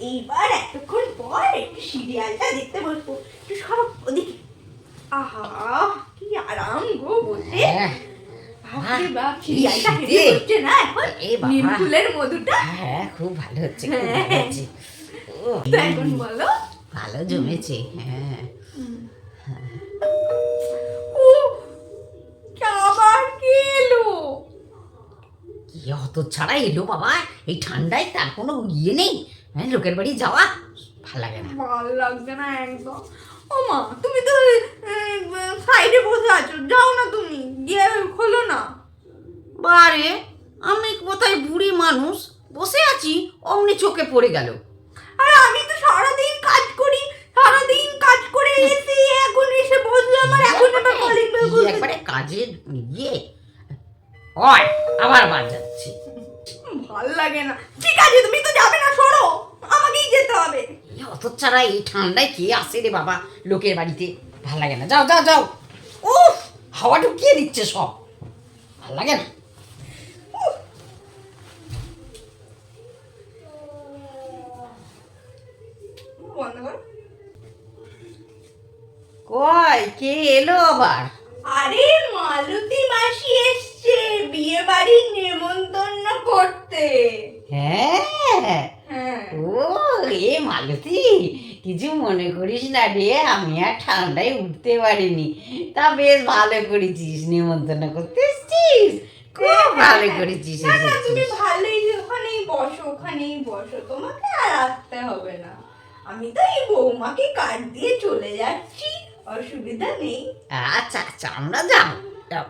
এইবার এতক্ষণ পর একটু সিরিয়ালটা দেখতে বসবো। একটু সব ওদিকে। আহা কি আরাম গো বসে হ্যাঁ। বাপরে বাপ কি সিরিয়ালটা শীতে। অত ছাড়া এলো বাবা। এই ঠান্ডায় তার কোনো ইয়ে নেই। হ্যাঁ লোকের বাড়ি যাওয়া ভালো লাগে না। ভালো লাগছে না একদম। ও মা তুমি তো সাইডে বসে আছো। যাও না তুমি গিয়ে খোলো না। বারে আমি কোথায় বুড়ি মানুষ? বসে আছি অমনি চোখে পড়ে গেল। আর আমি তো সারাদিন কাজ করি সারাদিন কাজ করে এসে এখন এসে বসলাম আর এখন আবার কলিং বেল একবারে কাজের ইয়ে। হয় আবার বাদ যাচ্ছে ভালো লাগে না। ঠিক আছে তুমি তো যাবে না সরো। আমাকেই যেতে হবে। অত ছাড়া এই ঠান্ডায় কে আসে রে বাবা লোকের বাড়িতে? ভালো লাগে না। যাও যাও যাও। উফ! হাওয়া ঢুকিয়ে দিচ্ছে সব। ভালো লাগে না। কই কে এলো আবার? আরে মালতী মাসি হ্যাঁ। ও এ মালতী কিছু মনে করিস না রে আমি আর ঠান্ডায় উঠতে পারিনি। তা বেশ ভালো করেছিস নিমন্ত্রণ করতে এসছিস? খুব ভালো করেছিস তুমি ভালোই ওখানেই বসো ওখানেই বসো তোমাকে আর আসতে হবে না। আমি তো এই বৌমাকে কাট দিয়ে চলে যাচ্ছি অসুবিধা নেই। আচ্ছা আচ্ছা আমরা যাও